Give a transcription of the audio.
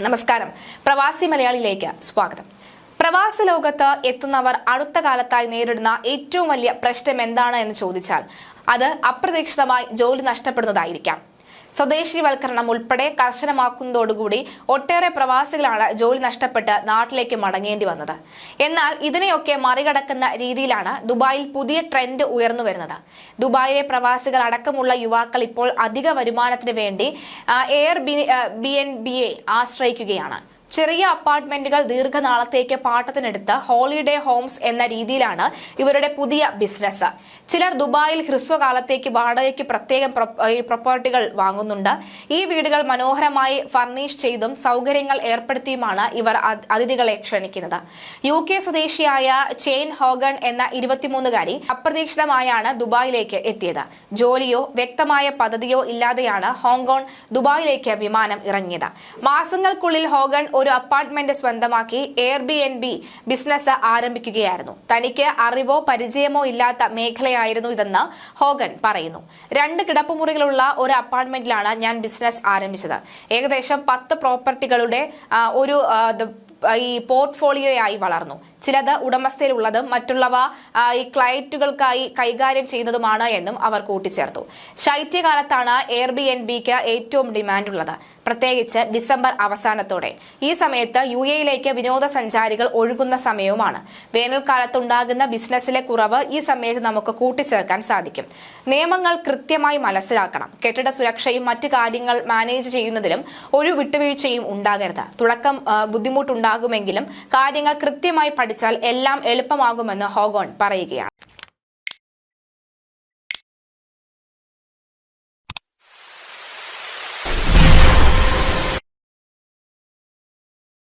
നമസ്കാരം. പ്രവാസി മലയാളിയിലേക്ക് സ്വാഗതം. പ്രവാസ ലോകത്ത് എത്തുന്നവർ അടുത്ത കാലത്തായി നേരിടുന്ന ഏറ്റവും വലിയ പ്രശ്നം എന്താണ് എന്ന് ചോദിച്ചാൽ അത് അപ്രതീക്ഷിതമായി ജോലി നഷ്ടപ്പെടുന്നതായിരിക്കാം. സ്വദേശീവൽക്കരണം ഉൾപ്പെടെ കർശനമാക്കുന്നതോടുകൂടി ഒട്ടേറെ പ്രവാസികളാണ് ജോലി നഷ്ടപ്പെട്ട് നാട്ടിലേക്ക് മടങ്ങേണ്ടി വന്നത്. എന്നാൽ ഇതിനെയൊക്കെ മറികടക്കുന്ന രീതിയിലാണ് ദുബായിൽ പുതിയ ട്രെൻഡ് ഉയർന്നു വരുന്നത്. ദുബായിലെ പ്രവാസികൾ അടക്കമുള്ള യുവാക്കൾ ഇപ്പോൾ അധിക വരുമാനത്തിന് വേണ്ടി എയർ ബി ബി എൻ ആശ്രയിക്കുകയാണ്. ചെറിയ അപ്പാർട്ട്മെന്റുകൾ ദീർഘനാളത്തേക്ക് പാട്ടത്തിനെടുത്ത് ഹോളിഡേ ഹോംസ് എന്ന രീതിയിലാണ് ഇവരുടെ പുതിയ ബിസിനസ്. ചിലർ ദുബായിൽ ഹ്രസ്വകാലത്തേക്ക് വാടകയ്ക്ക് പ്രത്യേകം പ്രോപ്പർട്ടികൾ വാങ്ങുന്നുണ്ട്. ഈ വീടുകൾ മനോഹരമായി ഫർണിഷ് ചെയ്തും സൗകര്യങ്ങൾ ഏർപ്പെടുത്തിയുമാണ് ഇവർ അതിഥികളെ ക്ഷണിക്കുന്നത്. യു കെ സ്വദേശിയായ ചെയിൻ ഹോഗൺ എന്ന ഇരുപത്തിമൂന്നുകാരി അപ്രതീക്ഷിതമായാണ് ദുബായിലേക്ക് എത്തിയത്. ജോലിയോ വ്യക്തമായ പദ്ധതിയോ ഇല്ലാതെയാണ് ഹോങ്കോങ് ദുബായിലേക്ക് വിമാനം ഇറങ്ങിയത്. മാസങ്ങൾക്കുള്ളിൽ ഹോഗൺ ഒരു അപ്പാർട്ട്മെന്റ് സ്വന്തമാക്കി air B N B business ആരംഭിക്കുകയായിരുന്നു. തനിക്ക് അറിവോ പരിചയമോ ഇല്ലാത്ത മേഖലയായിരുന്നു ഇതെന്ന് ഹോഗൻ പറയുന്നു. രണ്ട് കിടപ്പുമുറികളുള്ള ഒരു അപ്പാർട്ട്മെന്റിലാണ് ഞാൻ ബിസിനസ് ആരംഭിച്ചത്. ഏകദേശം പത്ത് പ്രോപ്പർട്ടികളുടെ ഒരു ഈ പോർട്ട്ഫോളിയോയായി വളർന്നു. ചിലത് ഉടമസ്ഥയിലുള്ളതും മറ്റുള്ളവ ഈ ക്ലയറ്റുകൾക്കായി കൈകാര്യം ചെയ്യുന്നതുമാണ് എന്നും അവർ കൂട്ടിച്ചേർത്തു. ശൈത്യകാലത്താണ് എയർ ബി എൻ ബിക്ക് ഏറ്റവും ഡിമാൻഡുള്ളത്. പ്രത്യേകിച്ച് ഡിസംബർ അവസാനത്തോടെ. ഈ സമയത്ത് യു എയിലേക്ക് വിനോദസഞ്ചാരികൾ ഒഴുകുന്ന സമയവുമാണ്. വേനൽക്കാലത്തുണ്ടാകുന്ന ബിസിനസ്സിലെ കുറവ് ഈ സമയത്ത് നമുക്ക് കൂട്ടിച്ചേർക്കാൻ സാധിക്കും. നിയമങ്ങൾ കൃത്യമായി മനസ്സിലാക്കണം. കെട്ടിട സുരക്ഷയും മറ്റു കാര്യങ്ങൾ മാനേജ് ചെയ്യുന്നതിലും ഒരു വിട്ടുവീഴ്ചയും ഉണ്ടാകരുത്. തുടക്കം ആ, ബുദ്ധിമുട്ടുണ്ടാകുമെങ്കിലും കാര്യങ്ങൾ കൃത്യമായി പഠിച്ചാൽ എല്ലാം എളുപ്പമാകുമെന്ന് ഹോഗോൺ പറയുകയാണ്.